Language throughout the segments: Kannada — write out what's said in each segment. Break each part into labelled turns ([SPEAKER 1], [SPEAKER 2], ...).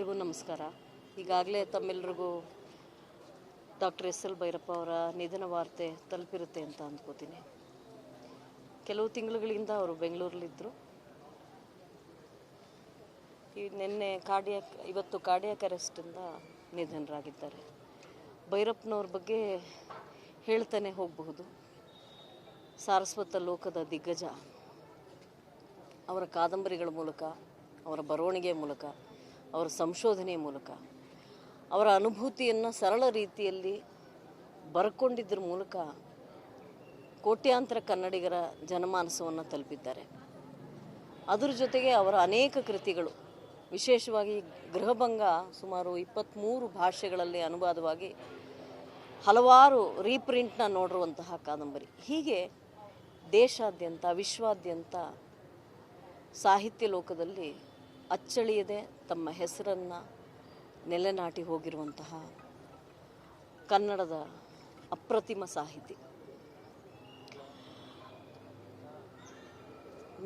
[SPEAKER 1] ಎಲ್ರಿಗೂ ನಮಸ್ಕಾರ. ಈಗಾಗಲೇ ತಮ್ಮೆಲ್ರಿಗೂ ಡಾಕ್ಟರ್ ಎಸ್ ಎಲ್ ಭೈರಪ್ಪ ಅವರ ನಿಧನ ವಾರ್ತೆ ತಲುಪಿರುತ್ತೆ ಅಂತ ಅಂದ್ಕೋತೀನಿ. ಕೆಲವು ತಿಂಗಳುಗಳಿಂದ ಅವರು ಬೆಂಗಳೂರಲ್ಲಿದ್ದರು. ಈ ನಿನ್ನೆ ಕಾರ್ಡಿಯಾಕ್, ಇವತ್ತು ಕಾರ್ಡಿಯಾಕ್ ಅರೆಸ್ಟಿಂದ ನಿಧನರಾಗಿದ್ದಾರೆ. ಭೈರಪ್ಪನವ್ರ ಬಗ್ಗೆ ಹೇಳ್ತಾನೆ ಹೋಗಬಹುದು. ಸಾರಸ್ವತ ಲೋಕದ ದಿಗ್ಗಜ. ಅವರ ಕಾದಂಬರಿಗಳ ಮೂಲಕ, ಅವರ ಬರವಣಿಗೆ ಮೂಲಕ ಅವರ ಸಂಶೋಧನೆ ಮೂಲಕ. ಅವರ ಅನುಭೂತಿಯನ್ನು ಸರಳ ರೀತಿಯಲ್ಲಿ ಬರ್ಕೊಂಡಿದ್ದರ ಮೂಲಕ ಕೋಟ್ಯಾಂತರ ಕನ್ನಡಿಗರ ಜನಮಾನಸವನ್ನು ತಲುಪಿದ್ದಾರೆ. ಅದರ ಜೊತೆಗೆ ಅವರ ಅನೇಕ ಕೃತಿಗಳು, ವಿಶೇಷವಾಗಿ ಗೃಹಭಂಗ ಸುಮಾರು ಇಪ್ಪತ್ತ್ಮೂರು ಭಾಷೆಗಳಲ್ಲಿ ಅನುವಾದವಾಗಿ ಹಲವಾರು ರೀಪ್ರಿಂಟ್ನ ನೋಡಿರುವಂತಹ ಕಾದಂಬರಿ. ಹೀಗೆ ದೇಶಾದ್ಯಂತ, ವಿಶ್ವಾದ್ಯಂತ ಸಾಹಿತ್ಯ ಲೋಕದಲ್ಲಿ ಅಚ್ಚಳಿಯದೆ ತಮ್ಮ ಹೆಸರನ್ನು ನೆಲೆನಾಟಿ ಹೋಗಿರುವಂತಹ ಕನ್ನಡದ ಅಪ್ರತಿಮ ಸಾಹಿತಿ.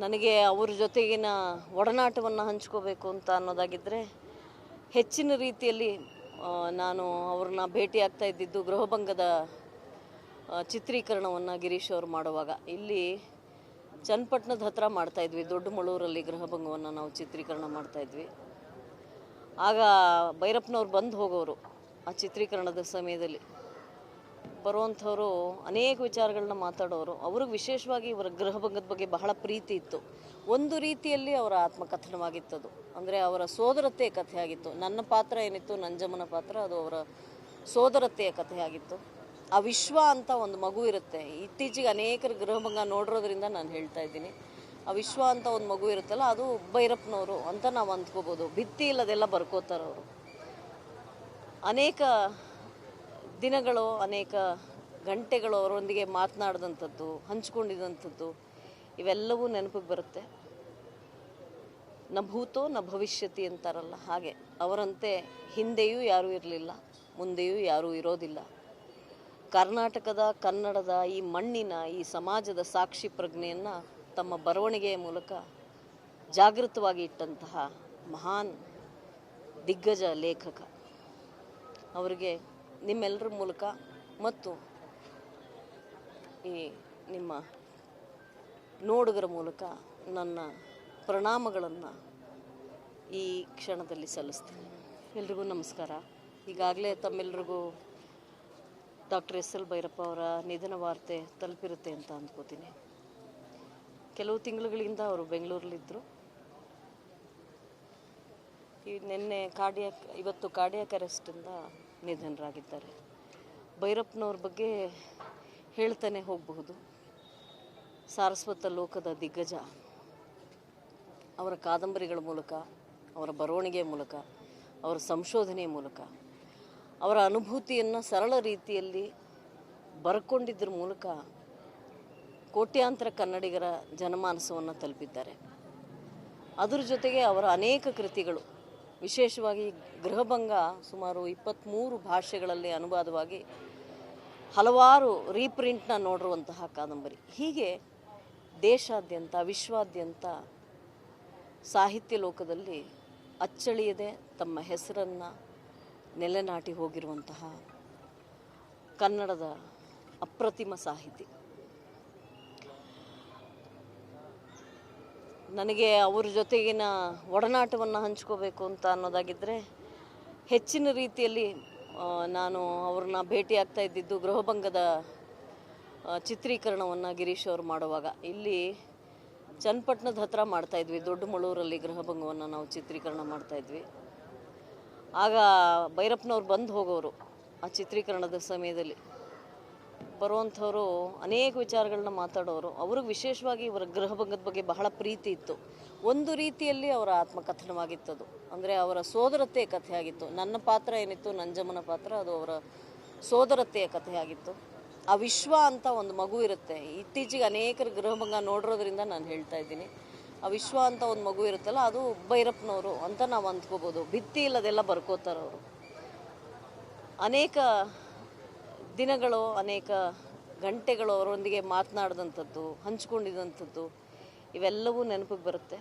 [SPEAKER 1] ನನಗೆ ಅವ್ರ ಜೊತೆಗಿನ ಒಡನಾಟವನ್ನು ಹಂಚ್ಕೋಬೇಕು ಅಂತ ಅನ್ನೋದಾಗಿದ್ದರೆ ಹೆಚ್ಚಿನ ರೀತಿಯಲ್ಲಿ ನಾನು ಅವ್ರನ್ನ ಭೇಟಿ ಆಗ್ತಾ ಇದ್ದಿದ್ದು ಗೃಹಭಂಗದ ಚಿತ್ರೀಕರಣವನ್ನು ಗಿರೀಶ್ ಅವರು ಮಾಡುವಾಗ. ಇಲ್ಲಿ ಚನ್ನಪಟ್ಟಣದ ಹತ್ರ ದೊಡ್ಡ ಮಳೂರಲ್ಲಿ ಗೃಹಭಂಗವನ್ನು ನಾವು ಚಿತ್ರೀಕರಣ ಮಾಡ್ತಾಯಿದ್ವಿ ಆಗ ಭೈರಪ್ಪನವ್ರು ಬಂದು ಹೋಗೋರು ಆ ಚಿತ್ರೀಕರಣದ ಸಮಯದಲ್ಲಿ. ಬರುವಂಥವರು ಅನೇಕ ವಿಚಾರಗಳನ್ನ ಮಾತಾಡೋರು. ಅವ್ರಿಗೆ ವಿಶೇಷವಾಗಿ ಇವರ ಗೃಹಭಂಗದ ಬಗ್ಗೆ ಬಹಳ ಪ್ರೀತಿ ಇತ್ತು. ಒಂದು ರೀತಿಯಲ್ಲಿ ಅವರ ಆತ್ಮಕಥನವಾಗಿತ್ತದು. ಅಂದರೆ ಅವರ ಸೋದರತೆಯ ಕಥೆಯಾಗಿತ್ತು. ನನ್ನ ಪಾತ್ರ ಏನಿತ್ತು, ನಂಜಮ್ಮನ ಪಾತ್ರ, ಅದು ಅವರ ಸೋದರತೆಯ ಕಥೆಯಾಗಿತ್ತು. ಆ ವಿಶ್ವ ಅಂತ ಒಂದು ಮಗು ಇರುತ್ತೆ. ಇತ್ತೀಚೆಗೆ ಅನೇಕರ ಗೃಹಭಂಗ ನೋಡಿರೋದ್ರಿಂದ ನಾನು ಹೇಳ್ತಾ ಇದ್ದೀನಿ. ಆ ವಿಶ್ವ ಅಂತ ಒಂದು ಮಗು ಇರುತ್ತಲ್ಲ, ಅದು ಭೈರಪ್ಪನವರು ಅಂತ ನಾವು ಅಂದ್ಕೋಬೋದು. ಭಿತ್ತಿ ಇಲ್ಲದೆಲ್ಲ ಬರ್ಕೋತಾರೆ ಅವರು. ಅನೇಕ ದಿನಗಳು, ಅನೇಕ ಗಂಟೆಗಳು ಅವರೊಂದಿಗೆ ಮಾತನಾಡಿದಂಥದ್ದು, ಹಂಚ್ಕೊಂಡಿದಂಥದ್ದು, ಇವೆಲ್ಲವೂ ನೆನಪಿಗೆ ಬರುತ್ತೆ. ನ ಭೂತೋ, ನ ಭವಿಷ್ಯತಿ ಅಂತಾರಲ್ಲ ಹಾಗೆ. ಅವರಂತೆ ಹಿಂದೆಯೂ ಯಾರೂ ಇರಲಿಲ್ಲ, ಮುಂದೆಯೂ ಯಾರೂ ಇರೋದಿಲ್ಲ. ಕರ್ನಾಟಕದ, ಕನ್ನಡದ ಈ ಮಣ್ಣಿನ, ಈ ಸಮಾಜದ ಸಾಕ್ಷಿ ಪ್ರಜ್ಞೆಯನ್ನು ತಮ್ಮ ಬರವಣಿಗೆಯ ಮೂಲಕ ಜಾಗೃತವಾಗಿ ಇಟ್ಟಂತಹ ಮಹಾನ್ ದಿಗ್ಗಜ ಲೇಖಕ. ಅವರಿಗೆ ನಿಮ್ಮೆಲ್ಲರ ಮೂಲಕ ಮತ್ತು ಈ ನಿಮ್ಮ ನೋಡುಗರ ಮೂಲಕ ನನ್ನ ಪ್ರಣಾಮಗಳನ್ನು ಈ ಕ್ಷಣದಲ್ಲಿ ಸಲ್ಲಿಸ್ತೀನಿ. ಎಲ್ರಿಗೂ ನಮಸ್ಕಾರ. ಈಗಾಗಲೇ ತಮ್ಮೆಲ್ರಿಗೂ ಡಾಕ್ಟರ್ ಎಸ್ ಎಲ್ ಭೈರಪ್ಪ ಅವರ ನಿಧನ ವಾರ್ತೆ ತಲುಪಿರುತ್ತೆ ಅಂತ ಅಂದ್ಕೋತೀನಿ. ಕೆಲವು ತಿಂಗಳುಗಳಿಂದ ಅವರು ಬೆಂಗಳೂರಲ್ಲಿದ್ದರು. ಈ ನಿನ್ನೆ ಕಾರ್ಡಿಯಾಕ್, ಇವತ್ತು ಕಾರ್ಡಿಯಾಕ್ ಅರೆಸ್ಟಿಂದ ನಿಧನರಾಗಿದ್ದಾರೆ. ಭೈರಪ್ಪನವ್ರ ಬಗ್ಗೆ ಹೇಳ್ತಾನೆ ಹೋಗಬಹುದು. ಸಾರಸ್ವತ ಲೋಕದ ದಿಗ್ಗಜ. ಅವರ ಕಾದಂಬರಿಗಳ ಮೂಲಕ, ಅವರ ಬರವಣಿಗೆ ಮೂಲಕ, ಅವರ ಸಂಶೋಧನೆಯ ಮೂಲಕ. ಅವರ ಅನುಭೂತಿಯನ್ನು ಸರಳ ರೀತಿಯಲ್ಲಿ ಬರ್ಕೊಂಡಿದ್ದರ ಮೂಲಕ ಕೋಟ್ಯಾಂತರ ಕನ್ನಡಿಗರ ಜನಮಾನಸವನ್ನು ತಲುಪಿದ್ದಾರೆ. ಅದರ ಜೊತೆಗೆ ಅವರ ಅನೇಕ ಕೃತಿಗಳು, ವಿಶೇಷವಾಗಿ ಗೃಹಭಂಗ ಸುಮಾರು ಇಪ್ಪತ್ತ್ಮೂರು ಭಾಷೆಗಳಲ್ಲಿ ಅನುವಾದವಾಗಿ ಹಲವಾರು ರೀಪ್ರಿಂಟ್ನ ನೋಡಿರುವಂತಹ ಕಾದಂಬರಿ. ಹೀಗೆ ದೇಶಾದ್ಯಂತ, ವಿಶ್ವಾದ್ಯಂತ ಸಾಹಿತ್ಯ ಲೋಕದಲ್ಲಿ ಅಚ್ಚಳಿಯದೆ ತಮ್ಮ ಹೆಸರನ್ನು ನೆಲೆನಾಟಿ ಹೋಗಿರುವಂತಹ ಕನ್ನಡದ ಅಪ್ರತಿಮ ಸಾಹಿತಿ. ನನಗೆ ಅವ್ರ ಜೊತೆಗಿನ ಒಡನಾಟವನ್ನು ಹಂಚ್ಕೋಬೇಕು ಅಂತ ಅನ್ನೋದಾಗಿದ್ದರೆ ಹೆಚ್ಚಿನ ರೀತಿಯಲ್ಲಿ ನಾನು ಅವ್ರನ್ನ ಭೇಟಿ ಆಗ್ತಾ ಇದ್ದಿದ್ದು ಗೃಹಭಂಗದ ಚಿತ್ರೀಕರಣವನ್ನು ಗಿರೀಶ್ ಅವರು ಮಾಡುವಾಗ. ಇಲ್ಲಿ ಚನ್ನಪಟ್ಟಣದ ಹತ್ರ ಮಾಡ್ತಾಯಿದ್ವಿ ದೊಡ್ಡ ಮಳೂರಲ್ಲಿ ಗೃಹಭಂಗವನ್ನು ನಾವು ಚಿತ್ರೀಕರಣ ಮಾಡ್ತಾಯಿದ್ವಿ ಆಗ ಭೈರಪ್ಪನವ್ರು ಬಂದು ಹೋಗೋರು ಆ ಚಿತ್ರೀಕರಣದ ಸಮಯದಲ್ಲಿ. ಬರುವಂಥವರು ಅನೇಕ ವಿಚಾರಗಳನ್ನ ಮಾತಾಡೋರು. ಅವ್ರಿಗೆ ವಿಶೇಷವಾಗಿ ಇವರ ಗೃಹಭಂಗದ ಬಗ್ಗೆ ಬಹಳ ಪ್ರೀತಿ ಇತ್ತು. ಒಂದು ರೀತಿಯಲ್ಲಿ ಅವರ ಆತ್ಮಕಥನವಾಗಿತ್ತು ಅದು ಅಂದರೆ ಅವರ ಸೋದರತೆಯ ಕಥೆಯಾಗಿತ್ತು. ನನ್ನ ಪಾತ್ರ ಏನಿತ್ತು ನಂಜಮ್ಮನ ಪಾತ್ರ, ಅದು ಅವರ ಸೋದರತೆಯ ಕಥೆಯಾಗಿತ್ತು. ಆ ವಿಶ್ವ ಅಂತ ಒಂದು ಮಗು ಇರುತ್ತೆ. ಇತ್ತೀಚೆಗೆ ಅನೇಕರ ಗೃಹಭಂಗ ನೋಡಿರೋದ್ರಿಂದ ನಾನು ಹೇಳ್ತಾ ಇದ್ದೀನಿ. ವಿಶ್ವ ಅಂತ ಒಂದು ಮಗು ಇರುತ್ತಲ್ಲ, ಅದು ಭೈರಪ್ಪನವರು ಅಂತ ನಾವು ಅಂದ್ಕೋಬೋದು. ಭಿತ್ತಿ ಇಲ್ಲದೆಲ್ಲ ಬರ್ಕೋತಾರೆ ಅವರು ಅನೇಕ ದಿನಗಳು, ಅನೇಕ ಗಂಟೆಗಳು ಅವರೊಂದಿಗೆ ಮಾತನಾಡಿದಂಥದ್ದು ಹಂಚ್ಕೊಂಡಿದ್ದಂಥದ್ದು ಇವೆಲ್ಲವೂ ನೆನಪಿಗೆ ಬರುತ್ತೆ.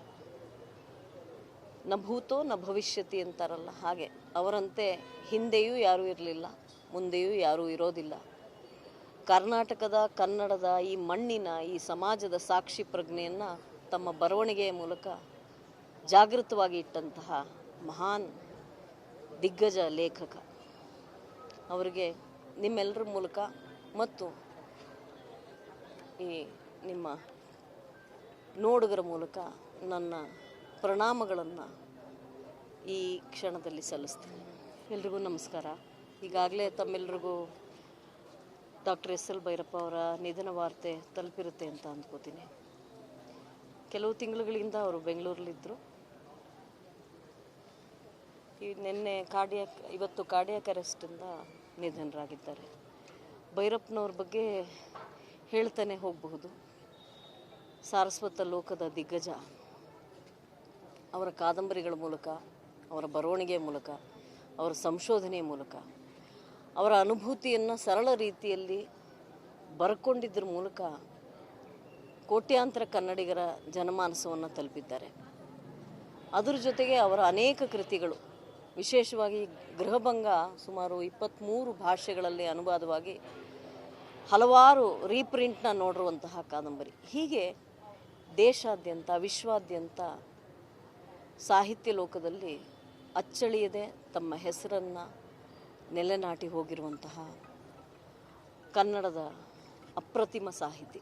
[SPEAKER 1] ನ ಭೂತೋ ನ ಭವಿಷ್ಯತಿ ಅಂತಾರಲ್ಲ, ಹಾಗೆ. ಅವರಂತೆ ಹಿಂದೆಯೂ ಯಾರೂ ಇರಲಿಲ್ಲ, ಮುಂದೆಯೂ ಯಾರೂ ಇರೋದಿಲ್ಲ. ಕರ್ನಾಟಕದ, ಕನ್ನಡದ ಈ ಮಣ್ಣಿನ, ಈ ಸಮಾಜದ ಸಾಕ್ಷಿ ಪ್ರಜ್ಞೆಯನ್ನು ತಮ್ಮ ಬರವಣಿಗೆಯ ಮೂಲಕ ಜಾಗೃತವಾಗಿ ಇಟ್ಟಂತಹ ಮಹಾನ್ ದಿಗ್ಗಜ ಲೇಖಕ. ಅವರಿಗೆ ನಿಮ್ಮೆಲ್ಲರ ಮೂಲಕ ಮತ್ತು ಈ ನಿಮ್ಮ ನೋಡುಗರ ಮೂಲಕ ನನ್ನ ಪ್ರಣಾಮಗಳನ್ನು ಈ ಕ್ಷಣದಲ್ಲಿ ಸಲ್ಲಿಸ್ತೀನಿ. ಎಲ್ರಿಗೂ ನಮಸ್ಕಾರ. ಈಗಾಗಲೇ ತಮ್ಮೆಲ್ರಿಗೂ ಡಾಕ್ಟರ್ ಎಸ್ ಎಲ್ ಭೈರಪ್ಪ ಅವರ ನಿಧನ ವಾರ್ತೆ ತಲುಪಿರುತ್ತೆ ಅಂತ ಅಂದ್ಕೋತೀನಿ. ಕೆಲವು ತಿಂಗಳುಗಳಿಂದ ಅವರು ಬೆಂಗಳೂರಲ್ಲಿದ್ದರು. ಈ ನಿನ್ನೆ ಕಾರ್ಡಿಯಾಕ್, ಇವತ್ತು ಕಾರ್ಡಿಯಾಕ್ ಅರೆಸ್ಟಿಂದ ನಿಧನರಾಗಿದ್ದಾರೆ. ಭೈರಪ್ಪನವ್ರ ಬಗ್ಗೆ ಹೇಳ್ತಾನೆ ಹೋಗಬಹುದು. ಸಾರಸ್ವತ ಲೋಕದ ದಿಗ್ಗಜ. ಅವರ ಕಾದಂಬರಿಗಳ ಮೂಲಕ, ಅವರ ಬರವಣಿಗೆ ಮೂಲಕ, ಅವರ ಸಂಶೋಧನೆಯ ಮೂಲಕ, ಅವರ ಅನುಭೂತಿಯನ್ನು ಸರಳ ರೀತಿಯಲ್ಲಿ ಬರ್ಕೊಂಡಿದ್ದರ ಮೂಲಕ ಕೋಟ್ಯಾಂತರ ಕನ್ನಡಿಗರ ಜನಮಾನಸವನ್ನು ತಲುಪಿದ್ದಾರೆ. ಅದರ ಜೊತೆಗೆ ಅವರ ಅನೇಕ ಕೃತಿಗಳು, ವಿಶೇಷವಾಗಿ ಗೃಹಭಂಗ ಸುಮಾರು ಇಪ್ಪತ್ತ್ಮೂರು ಭಾಷೆಗಳಲ್ಲಿ ಅನುವಾದವಾಗಿ ಹಲವಾರು ರೀಪ್ರಿಂಟ್ನ ನೋಡಿರುವಂತಹ ಕಾದಂಬರಿ. ಹೀಗೆ ದೇಶಾದ್ಯಂತ, ವಿಶ್ವಾದ್ಯಂತ ಸಾಹಿತ್ಯ ಲೋಕದಲ್ಲಿ ಅಚ್ಚಳಿಯದೆ ತಮ್ಮ ಹೆಸರನ್ನು ನೆಲೆನಾಟಿ ಹೋಗಿರುವಂತಹ ಕನ್ನಡದ ಅಪ್ರತಿಮ ಸಾಹಿತಿ.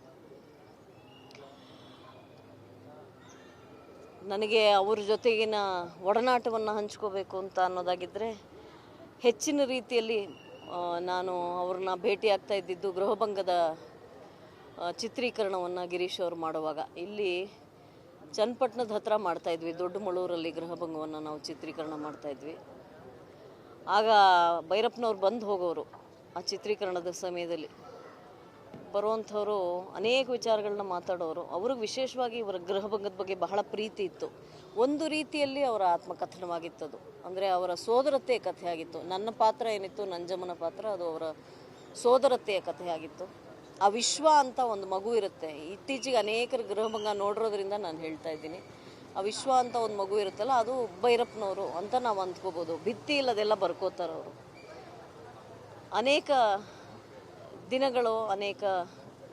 [SPEAKER 1] ನನಗೆ ಅವ್ರ ಜೊತೆಗಿನ ಒಡನಾಟವನ್ನು ಹಂಚ್ಕೋಬೇಕು ಅಂತ ಅನ್ನೋದಾಗಿದ್ದರೆ ಹೆಚ್ಚಿನ ರೀತಿಯಲ್ಲಿ ನಾನು ಅವ್ರನ್ನ ಭೇಟಿ ಆಗ್ತಾ ಇದ್ದಿದ್ದು ಗೃಹಭಂಗದ ಚಿತ್ರೀಕರಣವನ್ನು ಗಿರೀಶ್ ಅವರು ಮಾಡುವಾಗ. ಇಲ್ಲಿ ಚನ್ನಪಟ್ಟಣದ ಹತ್ರ ಮಾಡ್ತಾಯಿದ್ವಿ ದೊಡ್ಡ ಮಳೂರಲ್ಲಿ ಗೃಹಭಂಗವನ್ನು ನಾವು ಚಿತ್ರೀಕರಣ ಮಾಡ್ತಾಯಿದ್ವಿ ಆಗ ಭೈರಪ್ಪನವ್ರು ಬಂದು ಹೋಗೋರು ಆ ಚಿತ್ರೀಕರಣದ ಸಮಯದಲ್ಲಿ. ಬರುವಂಥವರು ಅನೇಕ ವಿಚಾರಗಳನ್ನ ಮಾತಾಡೋರು. ಅವ್ರಿಗೆ ವಿಶೇಷವಾಗಿ ಇವರ ಗೃಹಭಂಗದ ಬಗ್ಗೆ ಬಹಳ ಪ್ರೀತಿ ಇತ್ತು. ಒಂದು ರೀತಿಯಲ್ಲಿ ಅವರ ಆತ್ಮಕಥನವಾಗಿತ್ತದು. ಅಂದರೆ ಅವರ ಸೋದರತೆಯ ಕಥೆಯಾಗಿತ್ತು. ನನ್ನ ಪಾತ್ರ ಏನಿತ್ತು, ನಂಜಮ್ಮನ ಪಾತ್ರ, ಅದು ಅವರ ಸೋದರತೆಯ ಕಥೆಯಾಗಿತ್ತು. ಆ ವಿಶ್ವ ಅಂತ ಒಂದು ಮಗು ಇರುತ್ತೆ. ಇತ್ತೀಚೆಗೆ ಅನೇಕರು ಗೃಹಭಂಗ ನೋಡಿರೋದ್ರಿಂದ ನಾನು ಹೇಳ್ತಾ ಇದ್ದೀನಿ. ಆ ವಿಶ್ವ ಅಂತ ಒಂದು ಮಗು ಇರುತ್ತಲ್ಲ, ಅದು ಭೈರಪ್ಪನವರು ಅಂತ ನಾವು ಅಂದ್ಕೋಬೋದು ಭಿತ್ತಿ ಇಲ್ಲದೆಲ್ಲ ಬರ್ಕೋತಾರೆ ಅವರು ಅನೇಕ ದಿನಗಳು ಅನೇಕ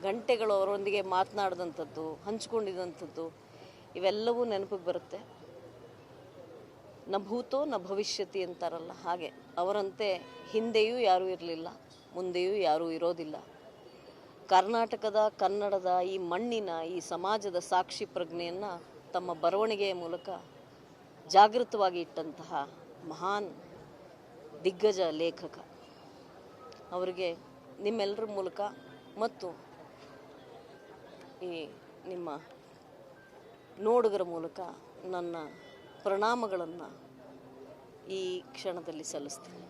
[SPEAKER 1] ಗಂಟೆಗಳು ಅವರೊಂದಿಗೆ ಮಾತನಾಡಿದಂಥದ್ದು, ಹಂಚ್ಕೊಂಡಿದಂಥದ್ದು, ಇವೆಲ್ಲವೂ ನೆನಪಿಗೆ ಬರುತ್ತೆ. ನ ಭೂತೋ ನ ಭವಿಷ್ಯತಿ ಅಂತಾರಲ್ಲ, ಹಾಗೆ. ಅವರಂತೆ ಹಿಂದೆಯೂ ಯಾರೂ ಇರಲಿಲ್ಲ, ಮುಂದೆಯೂ ಯಾರೂ ಇರೋದಿಲ್ಲ. ಕರ್ನಾಟಕದ, ಕನ್ನಡದ ಈ ಮಣ್ಣಿನ, ಈ ಸಮಾಜದ ಸಾಕ್ಷಿ ಪ್ರಜ್ಞೆಯನ್ನು ತಮ್ಮ ಬರವಣಿಗೆಯ ಮೂಲಕ ಜಾಗೃತವಾಗಿ ಇಟ್ಟಂತಹ ಮಹಾನ್ ದಿಗ್ಗಜ ಲೇಖಕ. ಅವರಿಗೆ ನಿಮ್ಮೆಲ್ಲರ ಮೂಲಕ ಮತ್ತು ಈ ನಿಮ್ಮ ನೋಡುಗರ ಮೂಲಕ ನನ್ನ ಪ್ರಣಾಮಗಳನ್ನು ಈ ಕ್ಷಣದಲ್ಲಿ ಸಲ್ಲಿಸ್ತೀನಿ.